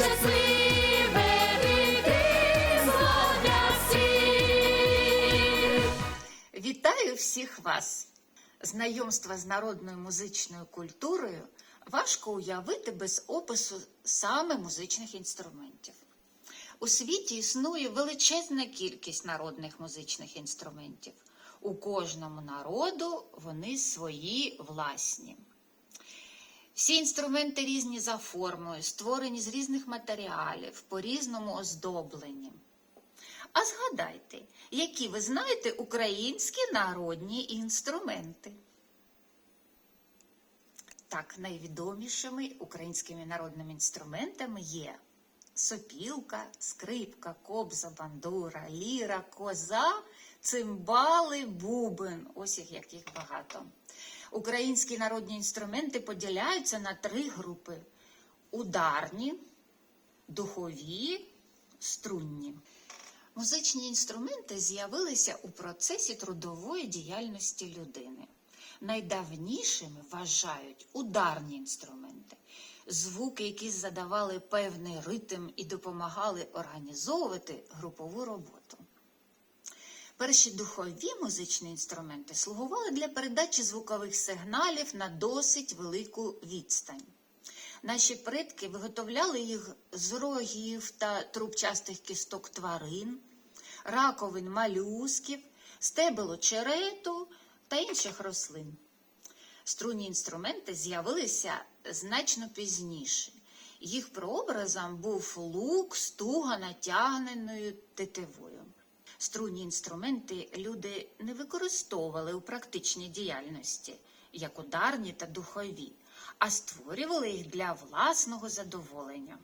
щасливе дитинство для всіх. Вітаю всіх вас! Знайомство з народною музичною культурою важко уявити без опису саме музичних інструментів. У світі існує величезна кількість народних музичних інструментів. У кожному народу вони свої власні. Всі інструменти різні за формою, створені з різних матеріалів, по-різному оздоблені. А згадайте, які ви знаєте українські народні інструменти? Так, найвідомішими українськими народними інструментами є сопілка, скрипка, кобза, бандура, ліра, коза, цимбали, бубен. Ось їх яких багато. Українські народні інструменти поділяються на три групи: ударні, духові, струнні. Музичні інструменти з'явилися у процесі трудової діяльності людини. Найдавнішими вважають ударні інструменти, звуки, які задавали певний ритм і допомагали організовувати групову роботу. Перші духові музичні інструменти слугували для передачі звукових сигналів на досить велику відстань. Наші предки виготовляли їх з рогів та трубчастих кісток тварин, раковин малюсків, стебел очерету та інших рослин. Струнні інструменти з'явилися значно пізніше. Їх прообразом був лук з туго натягненою тетивою. Струнні інструменти люди не використовували у практичній діяльності, як ударні та духові, а створювали їх для власного задоволення.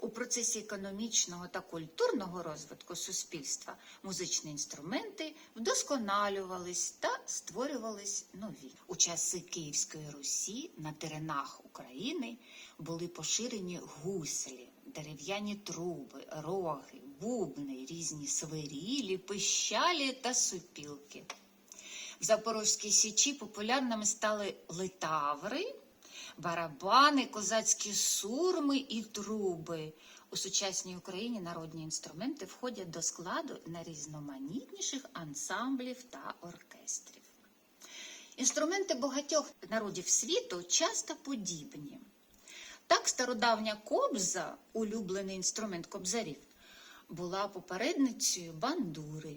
У процесі економічного та культурного розвитку суспільства музичні інструменти вдосконалювались та створювались нові. У часи Київської Русі на теренах України були поширені гуслі, дерев'яні труби, роги, бубни, різні свирілі, пищалі та супілки. В Запорозькій Січі популярними стали литаври, барабани, козацькі сурми і труби. У сучасній Україні народні інструменти входять до складу найрізноманітніших ансамблів та оркестрів. Інструменти багатьох народів світу часто подібні. Так, стародавня кобза, улюблений інструмент кобзарів, була попередницею бандури.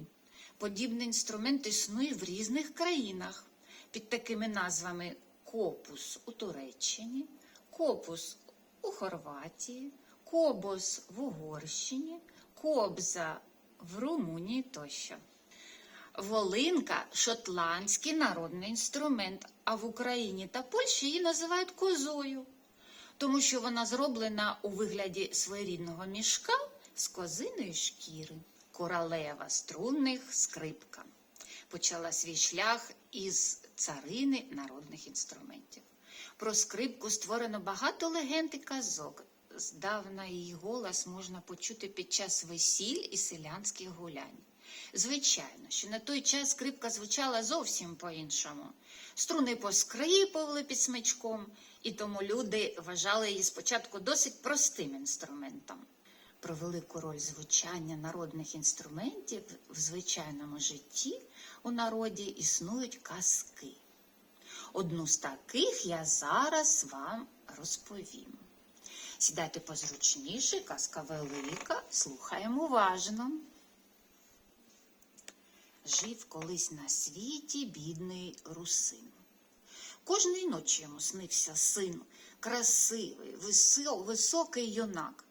Подібний інструмент існує в різних країнах під такими назвами копус у Туреччині, копус у Хорватії, кобос в Угорщині, кобза в Румунії тощо. Волинка шотландський народний інструмент, а в Україні та Польщі її називають козою, тому що вона зроблена у вигляді своєрідного мішка з козиної шкіри, королева струнних скрипка. Почала свій шлях із царини народних інструментів. Про скрипку створено багато легенд і казок. Здавна її голос можна почути під час весіль і селянських гулянь. Звичайно, що на той час скрипка звучала зовсім по-іншому. Струни поскрипували під смичком, і тому люди вважали її спочатку досить простим інструментом. Про велику роль звучання народних інструментів в звичайному житті у народі існують казки. Одну з таких я зараз вам розповім. Сідайте позручніше, казка велика, слухаємо уважно. Жив колись на світі бідний русин. Кожної ночі йому снився син, красивий, висо- високий юнак.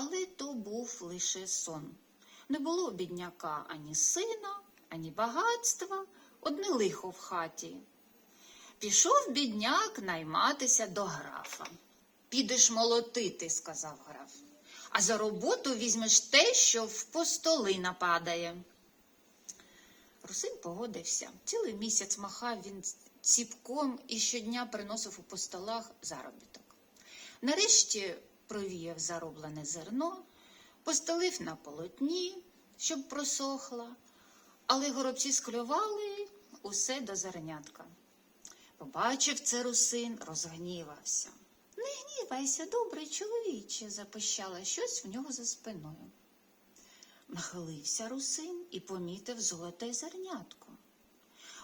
Але то був лише сон. Не було бідняка ані сина, ані багатства, одне лихо в хаті. Пішов бідняк найматися до графа. Підеш молотити, сказав граф, а за роботу візьмеш те, що в постоли нападає. Русин погодився. Цілий місяць махав він ціпком і щодня приносив у постолах заробіток. Нарешті провіяв зароблене зерно, постелив на полотні, щоб просохло, але горобці склювали усе до зернятка. Побачив це русин, розгнівався. Не гнівайся, добрий чоловіче, запищала щось в нього за спиною. Нахилився русин і помітив золоте зернятко.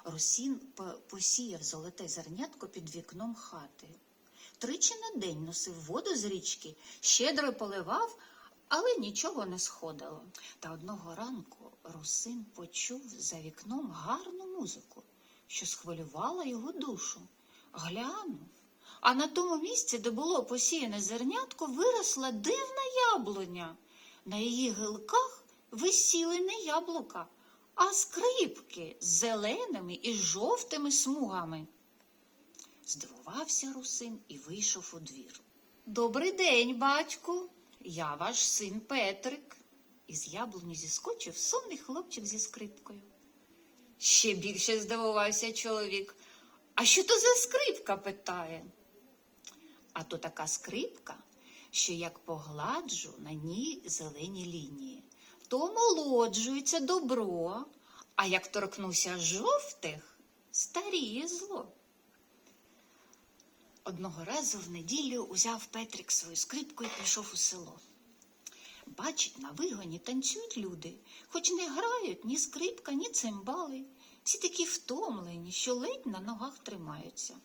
Русін посіяв золоте зернятко під вікном хати. Тричі на день носив воду з річки, щедро поливав, але нічого не сходило. Та одного ранку русин почув за вікном гарну музику, що схвилювала його душу. Глянув. А на тому місці, де було посіяне зернятко, виросла дивна яблуня. На її гілках висіли не яблука, а скрипки з зеленими і жовтими смугами. Здивувався русин і вийшов у двір. Добрий день, батьку. Я ваш син Петрик. Із яблуні зіскочив сонний хлопчик зі скрипкою. Ще більше здивувався чоловік. А що то за скрипка? питає. А то така скрипка, що як погладжу на ній зелені лінії, то молоджується добро, а як торкнуся жовтих, старіє зло. Одного разу в неділю узяв Петрик свою скрипку і пішов у село. Бачить, на вигоні танцюють люди, хоч не грають ні скрипка, ні цимбали. Всі такі втомлені, що ледь на ногах тримаються.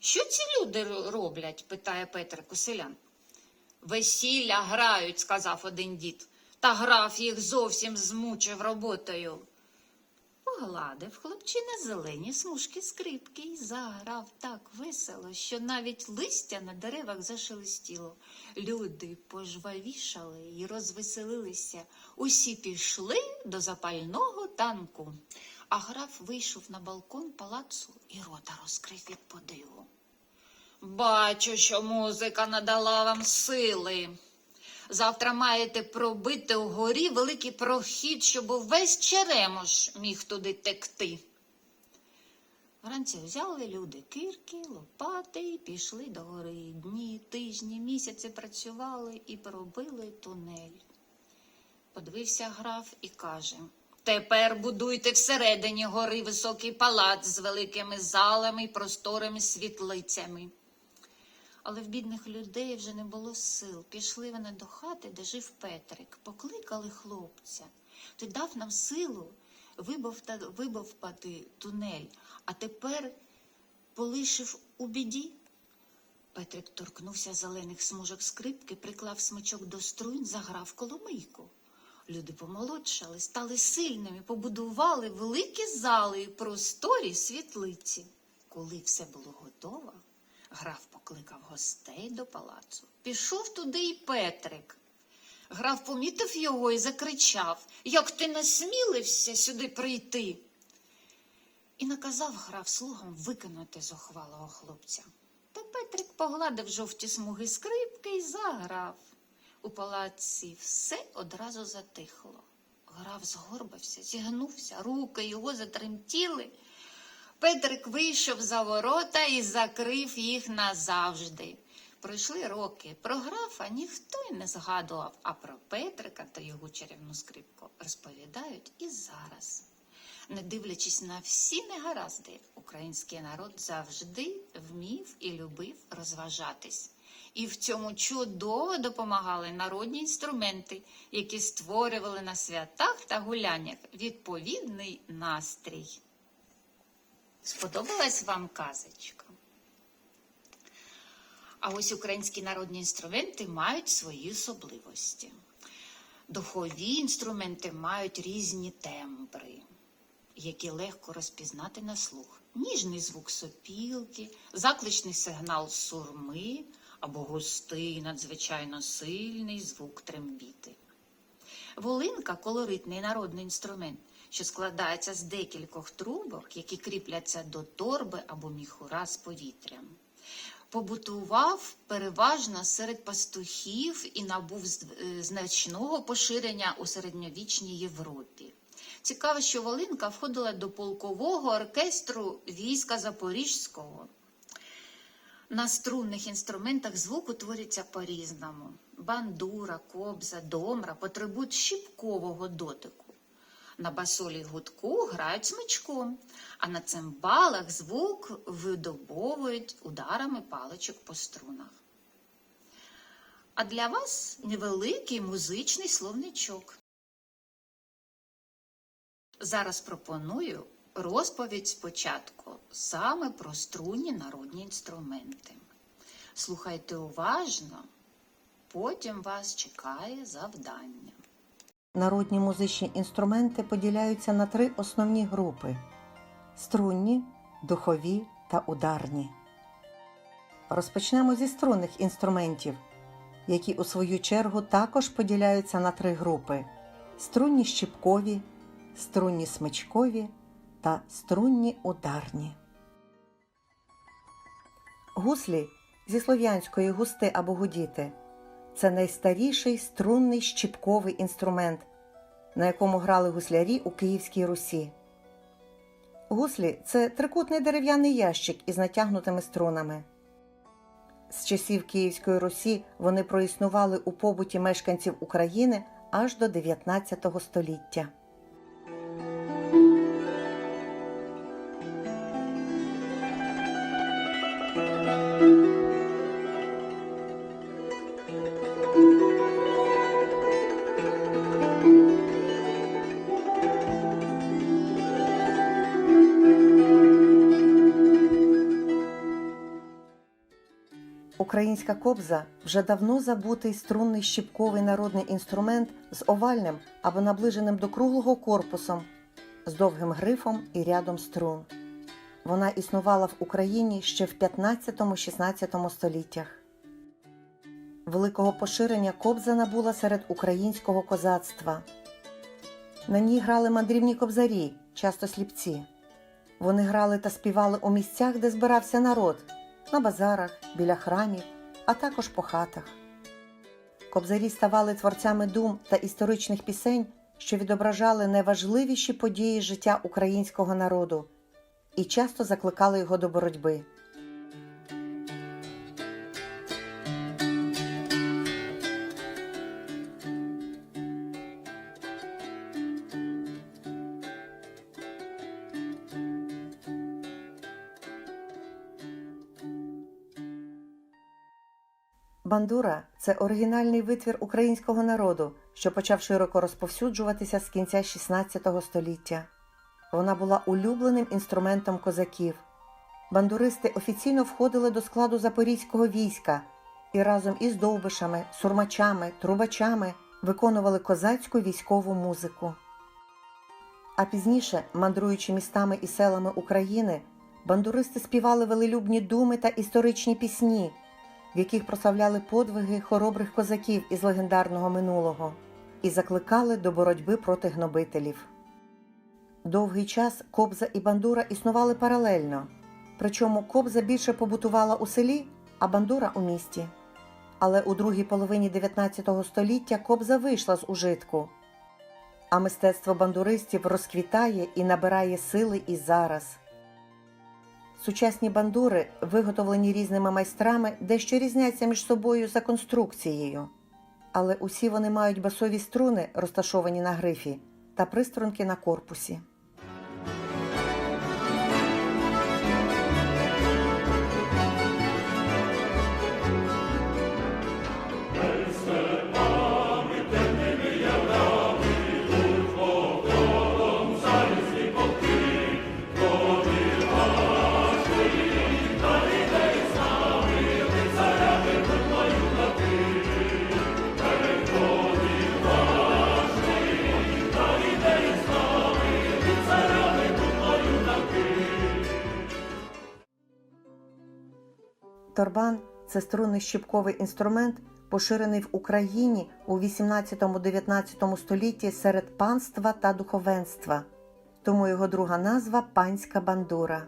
Що ці люди роблять? питає Петрик у селян. Весілля грають, сказав один дід, та граф їх зовсім змучив роботою. Погладив хлопчина зелені смужки скрипки і заграв так весело, що навіть листя на деревах зашелестіло. Люди пожвавішали і розвеселилися. Усі пішли до запального танку. А граф вийшов на балкон палацу і рота розкрив від подиву. Бачу, що музика надала вам сили. Завтра маєте пробити угорі великий прохід, щоб увесь черемош міг туди текти. Вранці взяли люди кирки, лопати і пішли до гори. Дні, тижні, місяці працювали і пробили тунель. Подивився граф і каже: Тепер будуйте всередині гори високий палац з великими залами і просторими світлицями. Але в бідних людей вже не було сил. Пішли вони до хати, де жив Петрик, покликали хлопця. Ти дав нам силу вибовпати тунель, а тепер полишив у біді. Петрик торкнувся зелених смужок скрипки, приклав смичок до струн, заграв коломийку. Люди помолодшали, стали сильними, побудували великі зали і просторі світлиці. Коли все було готово, граф покликав гостей до палацу. Пішов туди і Петрик. Граф помітив його і закричав Як ти насмілився сюди прийти? І наказав граф слугам викинути зухвалого хлопця. Та Петрик погладив жовті смуги скрипки і заграв. У палаці все одразу затихло. Граф згорбився, зігнувся, руки його затремтіли. Петрик вийшов за ворота і закрив їх назавжди. Пройшли роки. Про графа ніхто й не згадував, а про Петрика та його чарівну скрипку розповідають і зараз. Не дивлячись на всі негаразди, український народ завжди вмів і любив розважатись. І в цьому чудово допомагали народні інструменти, які створювали на святах та гуляннях відповідний настрій. Сподобалась вам казочка? А ось українські народні інструменти мають свої особливості. Духові інструменти мають різні тембри, які легко розпізнати на слух. Ніжний звук сопілки, закличний сигнал сурми або густий, надзвичайно сильний звук трембіти. Волинка колоритний народний інструмент, що складається з декількох трубок, які кріпляться до торби або міхура з повітрям. Побутував переважно серед пастухів і набув е, значного поширення у середньовічній Європі. Цікаво, що Волинка входила до полкового оркестру війська Запорізького. На струнних інструментах звук утворюється по-різному. Бандура, кобза, домра потребують щіпкового дотику. На басолі гудку грають смичком, а на цимбалах звук видобовують ударами паличок по струнах. А для вас невеликий музичний словничок. Зараз пропоную розповідь спочатку саме про струнні народні інструменти. Слухайте уважно, потім вас чекає завдання. Народні музичні інструменти поділяються на три основні групи: струнні, духові та ударні. Розпочнемо зі струнних інструментів, які у свою чергу також поділяються на три групи: струнні щіпкові, струнні смичкові та струнні ударні. Гуслі зі слов'янської густи або гудіти це найстаріший струнний щіпковий інструмент, на якому грали гуслярі у Київській Русі. Гуслі це трикутний дерев'яний ящик із натягнутими струнами. З часів Київської Русі вони проіснували у побуті мешканців України аж до 19 століття. Українська кобза вже давно забутий струнний щіпковий народний інструмент з овальним або наближеним до круглого корпусом, з довгим грифом і рядом струн. Вона існувала в Україні ще в 15-16 століттях. Великого поширення кобза набула серед українського козацтва. На ній грали мандрівні кобзарі, часто сліпці. Вони грали та співали у місцях, де збирався народ на базарах, біля храмів, а також по хатах. Кобзарі ставали творцями дум та історичних пісень, що відображали найважливіші події життя українського народу і часто закликали його до боротьби. Бандура це оригінальний витвір українського народу, що почав широко розповсюджуватися з кінця XVI століття. Вона була улюбленим інструментом козаків. Бандуристи офіційно входили до складу запорізького війська і разом із довбишами, сурмачами, трубачами виконували козацьку військову музику. А пізніше, мандруючи містами і селами України, бандуристи співали велелюбні думи та історичні пісні, в яких прославляли подвиги хоробрих козаків із легендарного минулого і закликали до боротьби проти гнобителів. Довгий час кобза і бандура існували паралельно, причому кобза більше побутувала у селі, а бандура у місті. Але у другій половині 19 століття кобза вийшла з ужитку, а мистецтво бандуристів розквітає і набирає сили і зараз. Сучасні бандури, виготовлені різними майстрами, дещо різняться між собою за конструкцією, але усі вони мають басові струни, розташовані на грифі, та приструнки на корпусі. Торбан це струнний щіпковий інструмент, поширений в Україні у 18-19 столітті серед панства та духовенства, тому його друга назва панська бандура.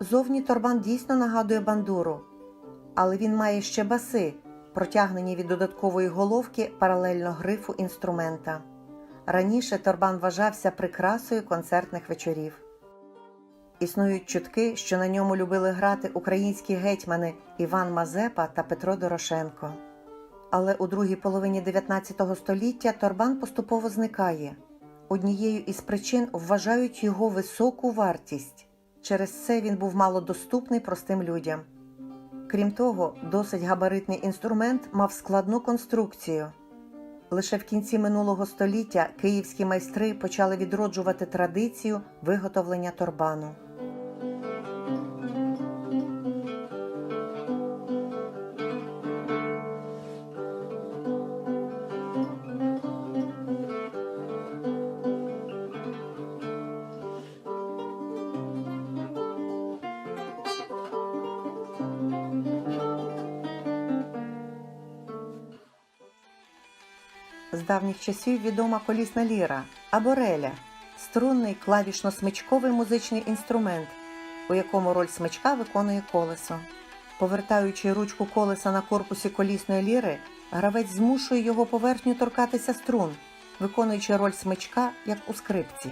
Зовні торбан дійсно нагадує бандуру, але він має ще баси, протягнені від додаткової головки паралельно грифу інструмента. Раніше торбан вважався прикрасою концертних вечорів. Існують чутки, що на ньому любили грати українські гетьмани Іван Мазепа та Петро Дорошенко. Але у другій половині 19 століття торбан поступово зникає. Однією із причин вважають його високу вартість. Через це він був малодоступний простим людям. Крім того, досить габаритний інструмент мав складну конструкцію. Лише в кінці минулого століття київські майстри почали відроджувати традицію виготовлення торбану. Давніх часів відома колісна ліра або реля струнний клавішно-смичковий музичний інструмент, у якому роль смичка виконує колесо. Повертаючи ручку колеса на корпусі колісної ліри, гравець змушує його поверхню торкатися струн, виконуючи роль смичка, як у скрипці.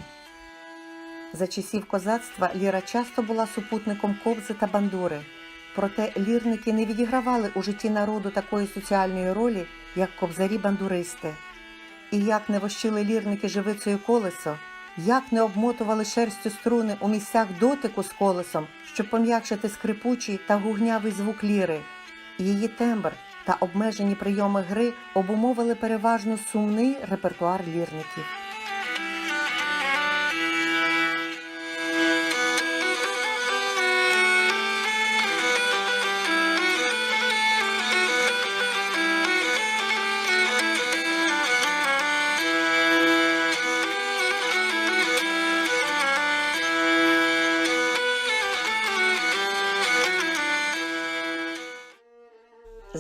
За часів козацтва ліра часто була супутником кобзи та бандури. Проте лірники не відігравали у житті народу такої соціальної ролі, як кобзарі-бандуристи. І як не вощили лірники живицею колесо, як не обмотували шерстю струни у місцях дотику з колесом, щоб пом'якшити скрипучий та гугнявий звук ліри. Її тембр та обмежені прийоми гри обумовили переважно сумний репертуар лірників.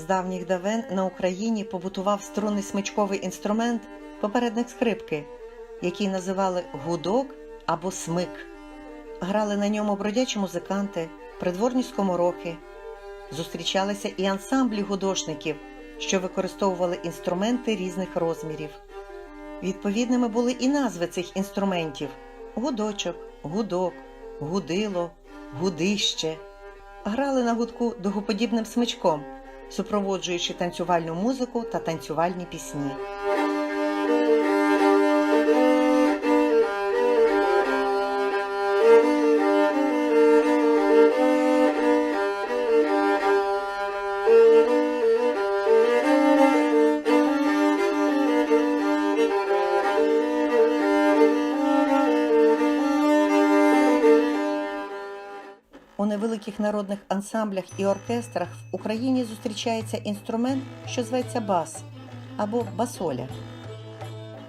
З давніх давен на Україні побутував струнний смичковий інструмент попередник скрипки, який називали гудок або смик. Грали на ньому бродячі музиканти, придворні скоморохи. Зустрічалися і ансамблі гудошників, що використовували інструменти різних розмірів. Відповідними були і назви цих інструментів: гудочок, гудок, гудило, гудище. Грали на гудку дугоподібним смичком, супроводжуючи танцювальну музику та танцювальні пісні. Невеликих народних ансамблях і оркестрах в Україні зустрічається інструмент, що зветься бас або басоля.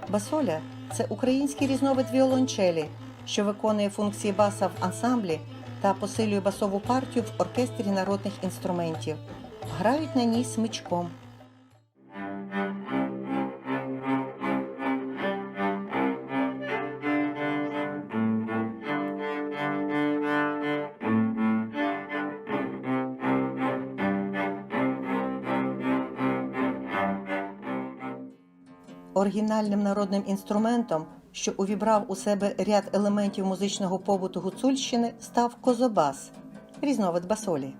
Басоля це український різновид віолончелі, що виконує функції баса в ансамблі та посилює басову партію в оркестрі народних інструментів. Грають на ній смичком. Оригінальним народним інструментом, що увібрав у себе ряд елементів музичного побуту Гуцульщини, став козобас, різновид басолі.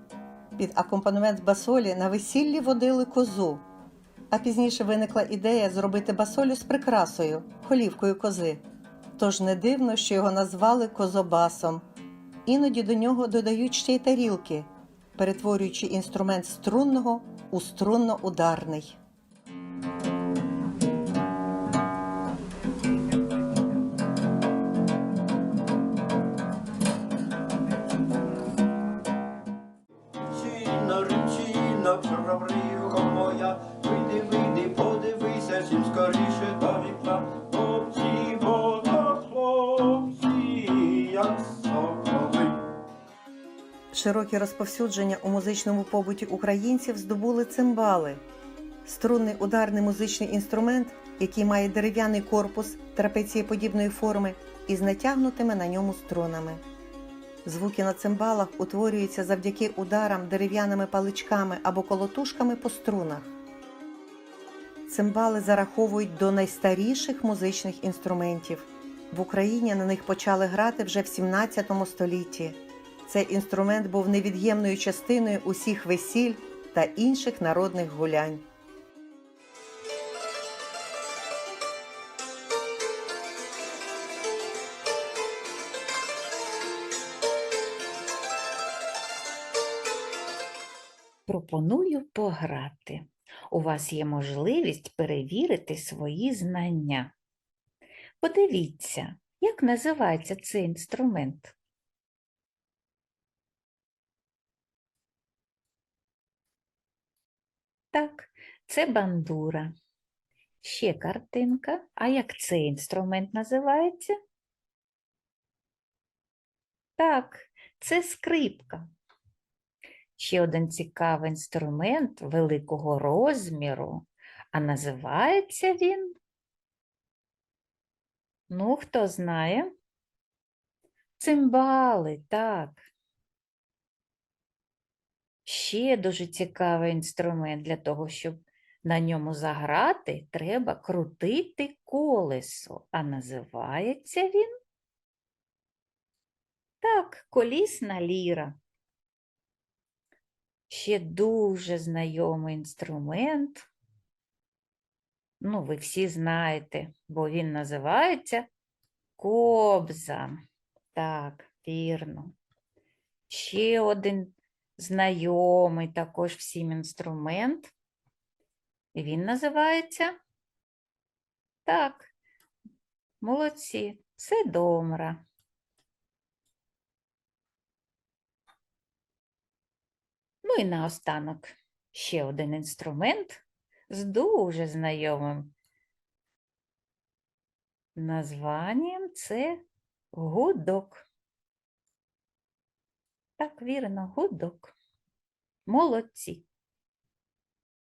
Під акомпанемент басолі на весіллі водили козу. А пізніше виникла ідея зробити басолю з прикрасою, голівкою кози. Тож не дивно, що його назвали козобасом. Іноді до нього додають ще й тарілки, перетворюючи інструмент струнного у струнно-ударний. Чим скоріше до вікна. Хлопці, то хлопці, як соколи. Широке розповсюдження у музичному побуті українців здобули цимбали – струнний ударний музичний інструмент, який має дерев'яний корпус трапецієподібної форми із натягнутими на ньому струнами. Звуки на цимбалах утворюються завдяки ударам дерев'яними паличками або колотушками по струнах цимбали зараховують до найстаріших музичних інструментів. В Україні на них почали грати вже в 17 столітті. Цей інструмент був невід'ємною частиною усіх весіль та інших народних гулянь. Пропоную пограти. У вас є можливість перевірити свої знання. Подивіться, як називається цей інструмент. Так, це бандура. Ще картинка. А як цей інструмент називається? Так, це скрипка. Ще один цікавий інструмент великого розміру, а називається він. Ну, хто знає? Цимбали, так. Ще дуже цікавий інструмент для того, щоб на ньому заграти, треба крутити колесо, а називається він. Так, колісна ліра. Ще дуже знайомий інструмент. Ну, ви всі знаєте, бо він називається кобза. Так, вірно. Ще один знайомий також всім інструмент. І він називається так. Молодці, це Ну і наостанок ще один інструмент з дуже знайомим названням це гудок. Так, вірно, гудок. Молодці.